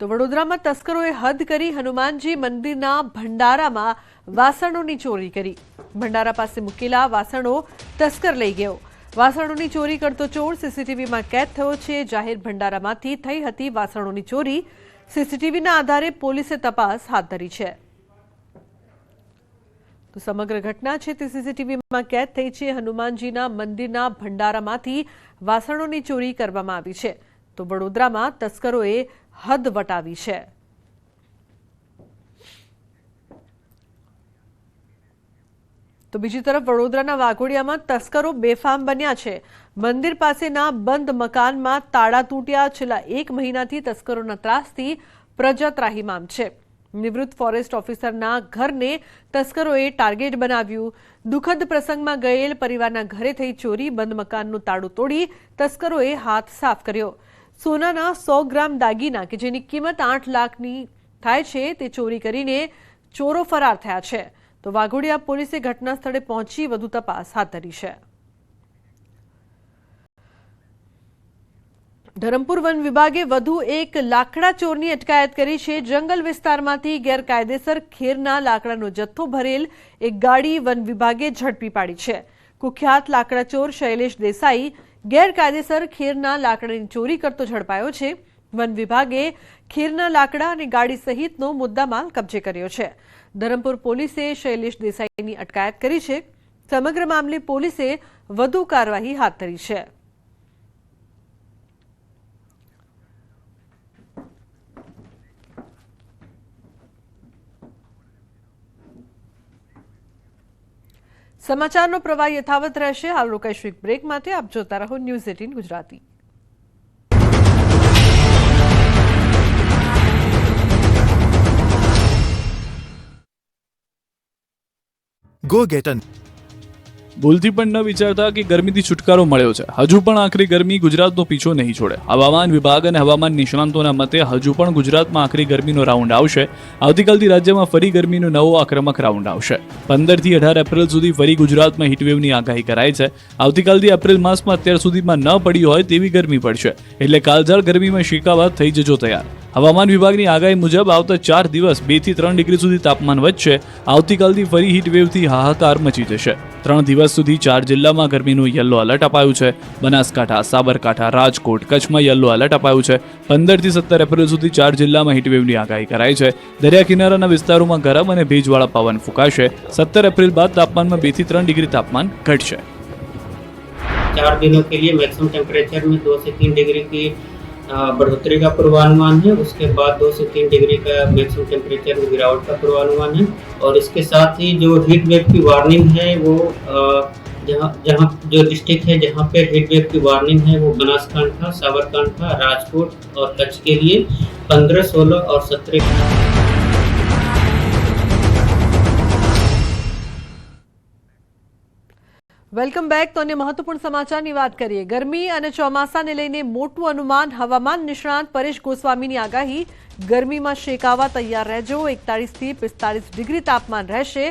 તો વડોદરામાં તસ્કરોએ હદ કરી હનુમાનજી મંદિરના ભંડારામાં વાસણોની ચોરી કરી. ભંડારા પાસે મૂકેલા વાસણો તસ્કર લઈ ગયો. વાસણોની ચોરી કરતો ચોર સીસીટીવીમાં કેદ થયો છે. જાહેર ભંડારામાંથી થઈ હતી વાસણોની ચોરી. સીસીટીવીના આધારે પોલીસે તપાસ હાથ ધરી છે. તો સમગ્ર ઘટના છે તે સીસીટીવીમાં કેદ થઈ છે. હનુમાનજીના મંદિરના ભંડારામાંથી વાસણોની ચોરી કરવામાં આવી છે. તો વડોદરામાં તસ્કરોએ હદ વટાવી છે. તો બીજી તરફ વડોદરાના વાઘોડિયામાં તસ્કરો બેફામ બન્યા છે. મંદિર પાસેના બંધ મકાનમાં તાળા તૂટ્યા. છેલ્લા એક મહિનાથી તસ્કરોના ત્રાસથી પ્રજા ત્રાહીમામ છે. નિવૃત્ત ફોરેસ્ટ ઓફિસરના ઘરને તસ્કરોએ ટાર્ગેટ બનાવ્યું. દુઃખદ પ્રસંગમાં ગયેલ પરિવારના ઘરે થઈ ચોરી, બંધ મકાનનું તાળું તોડી તસ્કરોએ હાથ સાફ કર્યો. સોનાના સો ગ્રામ દાગીના કે જેની કિંમત આઠ લાખની થાય છે, તે ચોરી કરીને ચોરો ફરાર થયા છે. તો વાઘોડિયા પોલીસે ઘટના સ્થળે પહોંચી વધુ તપાસ હાથ ધરી છે. ધરમપુર વન વિભાગે વધુ એક લાકડા ચોરની અટકાયત કરી છે. જંગલ વિસ્તારમાંથી ગેરકાયદેસર ખેરના લાકડાનો જથ્થો ભરેલ એક ગાડી વન વિભાગે ઝડપી પાડી છે. કુખ્યાત લાકડા ચોર શૈલેષ દેસાઈ ગેરકાયદેસર ખીરના લાકડાની ચોરી કરતો ઝડપાયો છે. વન વિભાગે ખીરના લાકડા અને ગાડી સહિતનો મુદ્દામાલ કબજે કર્યો છે. ધરમપુર પોલીસે શૈલેષ દેસાઈની અટકાયત કરી છે. સમગ્ર મામલે પોલીસે વધુ કાર્યવાહી હાથ ધરી છે. સમાચારનો પ્રવાહ યથાવત રહેશે. હાલ રોકાઈશું એક બ્રેક માટે. આપ જોતા રહો news eighteen Gujarati. Go get an ભૂલથી પણ ન વિચારતા કે ગરમીથી છુટકારો મળ્યો છે. હજુ પણ આખરી ગરમી ગુજરાતનો પીછો નહીં છોડે. હવામાન વિભાગ અને હવામાન નિષ્ણાંતોના મતે હજુ પણ ગુજરાતમાં આખરી ગરમીનો રાઉન્ડ આવશે. આવતીકાલથી રાજ્યમાં ફરી ગરમીનો નવો આક્રમક રાઉન્ડ આવશે. પંદરથી અઢાર એપ્રિલ સુધી ફરી ગુજરાતમાં હીટવેવની આગાહી કરાઈ છે. આવતીકાલથી એપ્રિલ માસમાં અત્યાર સુધીમાં ન પડી હોય તેવી ગરમી પડશે. એટલે કાળઝાળ ગરમીમાં શેકાવા થઈ જજો તૈયાર. હવામાન વિભાગની આગાહી મુજબ આવતા ચાર દિવસ બેથી ત્રણ ડિગ્રી સુધી તાપમાન વધશે. આવતીકાલથી ફરી હીટવેવથી હાહાકાર મચી જશે. ત્રણ દિવસ સુધી ચાર જિલ્લામાં ગરમીનું યલો એલર્ટ અપાયું છે. બનાસકાંઠા, સાબરકાંઠા, રાજકોટ કચ્છમાં યલો એલર્ટ અપાયું છે. પંદરથી સત્તર એપ્રિલ સુધી ચાર જિલ્લામાં હીટવેવની આગાહી કરાઈ છે. દરિયા કિનારાના વિસ્તારોમાં ગરમ અને ભેજવાળા પવન ફૂંકાશે. સત્તર એપ્રિલ બાદ તાપમાનમાં બેથી ત્રણ ડિગ્રી તાપમાન ઘટશે. ચાર દિનો કે લીએ મેક્સિમમ ટેમ્પરેચર મેં દો સે તીન ડિગ્રી की बढ़ोतरी का पूर्वानुमान है, उसके बाद दो से तीन डिग्री का मैक्सिमम टेम्परेचर में गिरावट का पूर्वानुमान है और इसके साथ ही जो हीट वेव की वार्निंग है, वो जहाँ जहाँ जो डिस्ट्रिक्ट है, जहाँ पे हीट वेव की वार्निंग है, वो बनासकांठा, साबरकांठा, राजकोट और कच्छ के लिए पंद्रह, सोलह और सत्रह વેલકમ બેક. તો મહત્વપૂર્ણ સમાચારની વાત કરીએ. ગરમી અને ચોમાસાને લઈને મોટું અનુમાન હવામાન નિષ્ણાંત પરેશ ગોસ્વામીની આગાહી. ગરમીમાં શેકાવા તૈયાર રહેજો. એકતાળીસથી પિસ્તાળીસ ડિગ્રી તાપમાન રહેશે.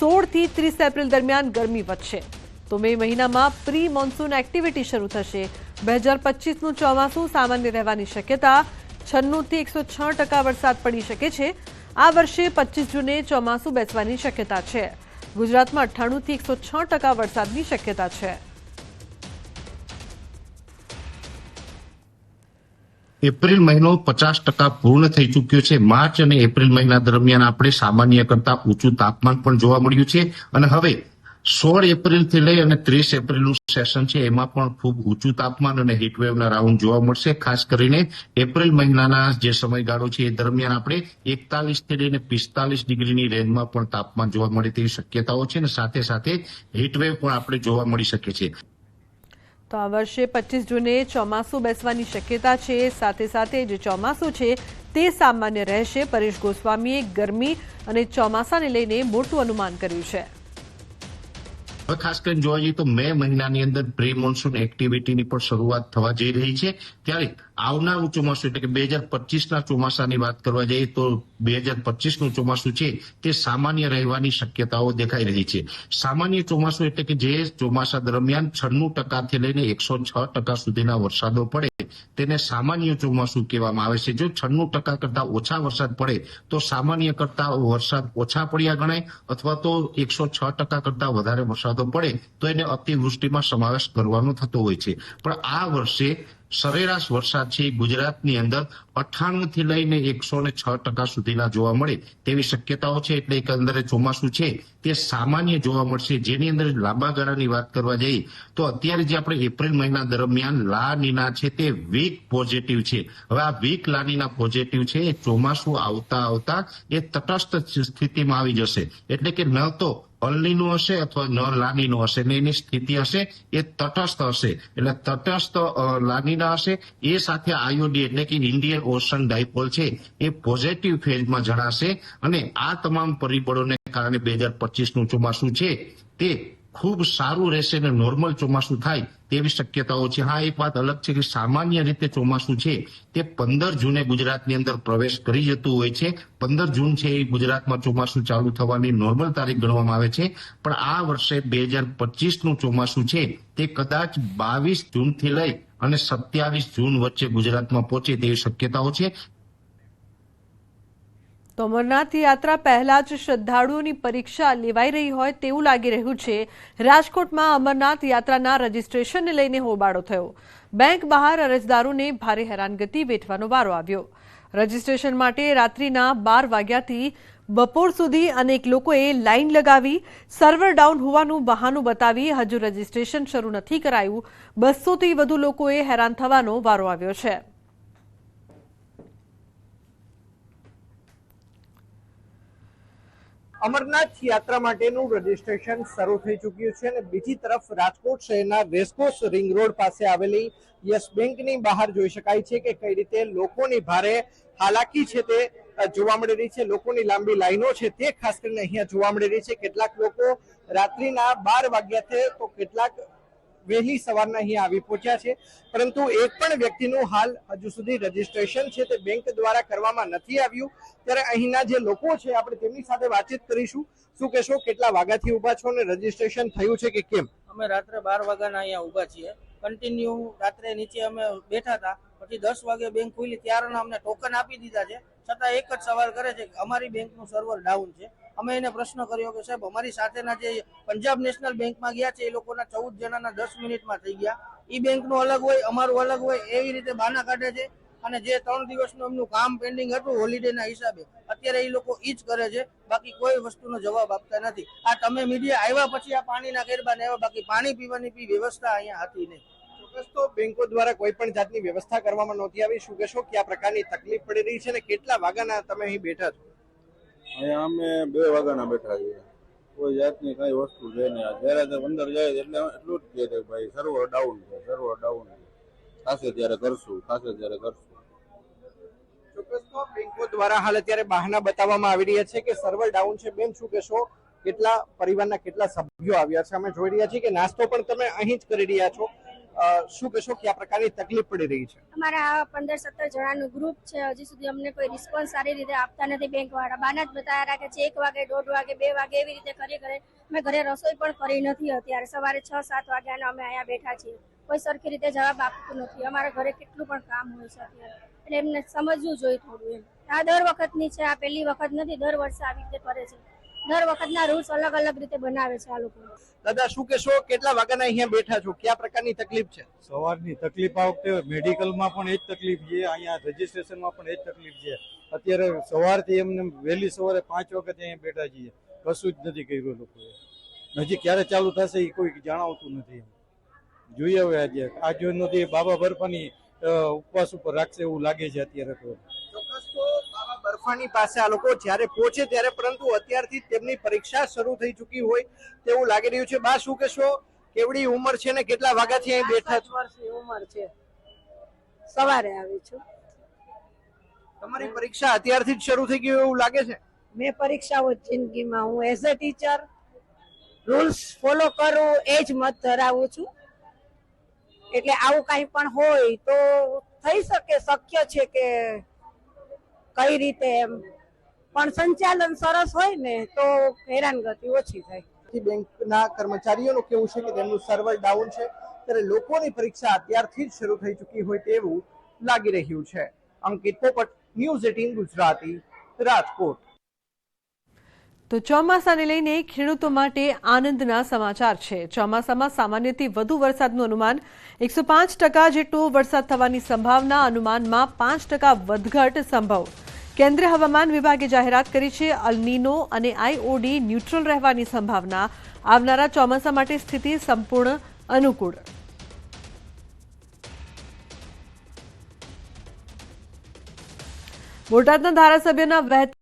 સોળથી ત્રીસ એપ્રિલ દરમિયાન ગરમી વધશે. તો મે મહિનામાં પ્રી મોન્સૂન એક્ટિવિટી શરૂ થશે. બે હજાર પચીસનું ચોમાસું સામાન્ય રહેવાની શક્યતા. છન્નુંથી એકસો છ ટકા વરસાદ પડી શકે છે. આ વર્ષે પચીસ જૂને ચોમાસું બેસવાની શક્યતા છે. ગુજરાતમાં અઠ્ઠાણુંથી એકસો છ ટકા વરસાદની શક્યતા છે. એપ્રિલ મહિનો પચાસ ટકા પૂર્ણ થઈ ચૂક્યો છે. માર્ચ અને એપ્રિલ મહિના દરમિયાન આપણે સામાન્ય કરતા ઊંચું તાપમાન પણ જોવા મળ્યું છે. અને હવે સોળ એપ્રિલથી લઈ અને ત્રીસ એપ્રિલનું સેશન છે. એમાં પણ ખૂબ ઊંચું તાપમાન અને હીટવેવના રાઉન્ડ જોવા મળશે. ખાસ કરીને એપ્રિલ મહિનાના જે સમયગાળો છે, એ દરમિયાન આપણે એકતાલીસથી લઈને પિસ્તાલીસ ડિગ્રીની રેન્જમાં પણ તાપમાન જોવા મળે તેવી શક્યતાઓ છે અને સાથે સાથે હીટવેવ પણ આપણે જોવા મળી શકે છે. તો આ વર્ષે પચીસ જૂને ચોમાસું બેસવાની શક્યતા છે. સાથે સાથે જે ચોમાસું છે, તે સામાન્ય રહેશે. પરેશ ગોસ્વામીએ ગરમી અને ચોમાસાને લઈને મોટું અનુમાન કર્યું છે. હવે ખાસ કરીને જોવા જઈએ તો મે મહિનાની અંદર પ્રી મોન્સૂન એક્ટિવિટીની પણ શરૂઆત થવા જઈ રહી છે. ત્યારે આવનારું ચોમાસું એટલે કે બે હજાર પચીસના ચોમાસાની વાત કરવા જઈએ તો બે હજાર પચીસનું ચોમાસું છે તે સામાન્ય રહેવાની શક્યતાઓ દેખાઈ રહી છે. સામાન્ય ચોમાસું એટલે કે જે ચોમાસા દરમિયાન છન્નું ટકાથી લઈને એકસો છ ટકા સુધીના વરસાદો પડે તેને સામાન્ય ચોમાસું કહેવામાં આવે છે. જો છન્નું ટકા કરતા ઓછા વરસાદ પડે તો સામાન્ય કરતા વરસાદ ઓછા પડ્યા ગણાય અથવા તો એકસો છ ટકા કરતા વધારે વરસાદો પડે, તો એને અતિવૃષ્ટિમાં સમાવેશ કરવાનો થતો હોય છે. પણ આ વર્ષે સરેરાશ વરસાદ છે ગુજરાતની અંદર અઠ્ઠાણું થી લઈને એકસો ને છ ટકા સુધીના જોવા મળે તેવી શક્યતાઓ છે એટલે એકંદરે ચોમાસું છે. તે સામાન્ય જોવા મળશે. જેની અંદર લાંબા ગાળાની વાત કરવા જઈએ, તો અત્યારે જે આપણે એપ્રિલ મહિના દરમિયાન લા નીના છે તે વીક પોઝિટિવ છે. હવે આ વીક લાનીના પોઝિટિવ છે એ ચોમાસું આવતા આવતા એ તટસ્થ સ્થિતિમાં આવી જશે. એટલે કે ન તો અલનીનું હશે અથવા ન લાનીનું હશે ને એની સ્થિતિ હશે એ તટસ્થ હશે એટલે તટસ્થ લાનીના હશે એ સાથે આયોડી એટલે કે ઇન્ડિયન ઓશન ડાયપોલ છે, એ પોઝિટિવ ફેઝમાં જણાશે. અને આ તમામ પરિબળોને કારણે બે હજાર પચીસનું ચોમાસું છે. તે ખૂબ સારું રહેશે અને નોર્મલ ચોમાસું થાય તેવી શક્યતાઓ છે. હા, એક વાત અલગ છે કે સામાન્ય રીતે ચોમાસું છે તે પંદર જૂને ગુજરાતની અંદર પ્રવેશ કરી જતું હોય છે. પંદર જૂન છે એ ગુજરાતમાં ચોમાસું ચાલુ થવાની નોર્મલ તારીખ ગણવામાં આવે છે. પણ આ વર્ષે બે હજાર પચીસનું ચોમાસું છે તે કદાચ બાવીસ જૂનથી લઈ અને સત્યાવીસ જૂન વચ્ચે ગુજરાતમાં પહોંચે તેવી શક્યતાઓ છે. તો અમરનાથ યાત્રા પહેલા જ શ્રદ્ધાળુઓની પરીક્ષા લેવાઈ રહી હોય તેવું લાગી રહ્યું છે. રાજકોટમાં અમરનાથ યાત્રાના રજીસ્ટ્રેશનને લઈને હોબાળો થયો. બેંક બહાર અરજદારોને ભારે હેરાનગતિ વેઠવાનો વારો આવ્યો. રજીસ્ટ્રેશન માટે રાત્રિના બાર વાગ્યાથી બપોર સુધી અનેક લોકોએ લાઇન લગાવી, સર્વર ડાઉન હોવાનું બહાનું બતાવી હજુ રજીસ્ટ્રેશન શરૂ નથી કરાયું. બસોથી વધુ લોકોએ હેરાન થવાનો વારો આવ્યો છે. અમરનાથ યાત્રા માટેનું રજીસ્ટ્રેશન શરૂ થઈ ચૂક્યું છે અને બીજી તરફ રાજકોટ શહેરના રેસકોર્સ રિંગ રોડ પાસે આવેલી યસ બેંકની બહાર જોઈ શકાય છે કે કઈ રીતે લોકોની ભારે હાલાકી છે તે જોવા મળી રહી છે. લોકોની લાંબી લાઈનો છે તે ખાસ કરીને અહીંયા જોવા મળી રહી છે. કેટલાક લોકો રાત્રિના બાર વાગ્યાથી તો કેટલાક વહેલી સવારના અહીંયા આવી પહોંચ્યા છે. પરંતુ એક પણ વ્યક્તિનું હાલ હજુ સુધી રજીસ્ટ્રેશન છે તે બેંક દ્વારા કરવામાં નથી આવ્યું. ત્યારે અહીંના જે લોકો છે, આપણે તેમની સાથે વાતચીત કરીશું. શું કહેશો, કેટલા વાગ્યાથી ઊભા છો અને રજીસ્ટ્રેશન થયું છે કે કેમ? અમે રાત્રે બાર વાગ્યાના અહીંયા ઊભા છીએ. કન્ટિન્યુ રાત્રે નીચે અમે બેઠા હતા. પછી દસ વાગે બેંક ખુલી. ત્યારના અમને ટોકન આપી દીધા છે. છતાં એક જ સવાલ કરે છે કે અમારી બેંકનું સર્વર ડાઉન છે. અમે એને પ્રશ્ન કર્યો કે સાહેબ, અમારી સાથેના જે પંજાબ નેશનલ બેંકમાં ગયા છે, એ લોકોના ચૌદ જણાના દસ મિનિટમાં થઈ ગયા. એ બેંકનું અલગ હોય, અમારું અલગ હોય, એવી રીતે બાના કાઢે છે. અને જે ત્રણ દિવસનું એમનું કામ પેન્ડિંગ હતું, હોલિડેના હિસાબે, અત્યારે એ લોકો ઈ જ કરે છે. બાકી કોઈ વસ્તુનો જવાબ આપતા નથી. આ તમે મીડિયા આવ્યા પછી આ પાણીના ગરબા ને આવ્યા બાકી પાણી પીવાની બી વ્યવસ્થા અહીંયા હતી નહીં. તો બેંકો દ્વારા કોઈ પણ જાતની વ્યવસ્થા કરવામાં નહોતી આવી. શું કહેશો કે આ પ્રકારની તકલીફ પડી રહી છે અને કેટલા વાગ્યાના તમે અહીં બેઠા છો? અહીંયા અમે બે વાગ્યાના બેઠા છીએ. કોઈ જાતની કઈ વસ્તુ છે નહીં. જ્યારે તે અંદર જાય એટલે એટલું જ કે ભાઈ સર્વર ડાઉન છે સર્વર ડાઉન છે. થશે ત્યારે કરશું થશે ત્યારે કરશું. બેંકો દ્વારા હાલ અત્યારે બહાના બતાવવામાં આવી રહ્યા છે કે સર્વર ડાઉન છે. બેન, શું કહેશો? કેટલા પરિવારના કેટલા સભ્યો આવ્યા છે? અમે જોઈ રહ્યા છીએ કે નાસ્તો પણ તમે અહીં જ કરી રહ્યા છો. શું કહેશો કે આ પ્રકારની તકલીફ પડી રહી છે? અમારા પંદર સત્તર જણાનું ગ્રુપ છે. હજી સુધી અમને કોઈ રિસ્પોન્સ સારી રીતે આપતા નથી બેંક વાળા બાના જ બતાવ્યા રાખે છે, એક વાગે, દોઢ વાગે, બે વાગે એવી રીતે કરી કરે અમે ઘરે રસોઈ પણ કરી નથી અત્યારે. સવારે છ, સાત વાગ્યાના અમે અહીંયા બેઠા છીએ. કોઈ સરખી રીતે જવાબ આપતું નથી. અમારા ઘરે કેટલું પણ કામ હોય છે એટલે એમને સમજવું જોઈએ થોડું એમ. આ દર વખતની છે, આ પહેલી વખત નથી, દર વર્ષે આવી રીતે કરે છે. દર વખતના રૂલ્સ અલગ અલગ રીતે બનાવે છે આ લોકો. દાદા શું કહેશો? કેટલા વાગ્યાના અહીંયા બેઠા છો? કયા પ્રકારની તકલીફ છે? સવારની તકલીફ આ વખતે મેડિકલમાં પણ એ જ તકલીફ છે અહીંયા રજીસ્ટ્રેશનમાં પણ એ જ તકલીફ છે. અત્યારે સવારથી એમને વહેલી સવારે પાંચ વખત અહીંયા બેઠા છીએ. કશું જ નથી કર્યું લોકોએ. હજી ક્યારે ચાલુ થશે એ કોઈ જણાવતું નથી. જોઈએ હવે આજે. આજ નથી બાબા બરફાની ઉપવાસ ઉપર રાખશે એવું લાગે છે અત્યારે તો. બાબા પાસે આ લોકો જ્યારે પહોંચે ત્યારે પરંતુ અત્યારથી તેમની પરીક્ષા શરૂ થઈ ચૂકી હોય તેવું લાગી રહ્યું છે. બા શું કહેશો? કેવડી ઉંમર છે ને કેટલા વાગ્યાથી અહીં બેઠા છો? વર્ષની ઉંમર છે. સવારે આવી છું. તમારી પરીક્ષા અત્યારથી જ શરૂ થઈ ગઈ એવું લાગે છે? મેં પરીક્ષાઓ જિંદગીમાં. હું as a teacher rules follow કરું એ જ મત ધરાવું છું. એટલે આવું કાંઈ પણ હોય તો થઈ શકે શક્ય છે કે કઈ રીતે એમ? પણ સંચાલન સરસ હોય ને તો હેરાનગતિ ઓછી થાય. બેંકના કર્મચારીઓનું કેવું છે કે તેમનું સર્વર ડાઉન છે ત્યારે લોકોની પરીક્ષા અત્યારથી જ શરૂ થઈ ચૂકી હોય તેવું લાગી રહ્યું છે. અંકિત પોપટ ન્યૂઝ એટીન ગુજરાતી રાજકોટ. તો ચોમાસાને લઈને ખેડૂતો માટે આનંદના સમાચાર છે. ચોમાસામાં સામાન્યથી વધુ વરસાદનું અનુમાન એકસો પાંચ ટકા જેટલો વરસાદ થવાની સંભાવના અનુમાનમાં પાંચ ટકા વધઘટ સંભવ. કેન્દ્રીય હવામાન વિભાગે જાહેરાત કરી છે અલનીનો અને આઈઓડી ન્યુટ્રલ રહેવાની સંભાવના. આવનારા ચોમાસા માટે સ્થિતિ સંપૂર્ણ અનુકૂળ. બોટાદના ધારાસભ્યના વહેતા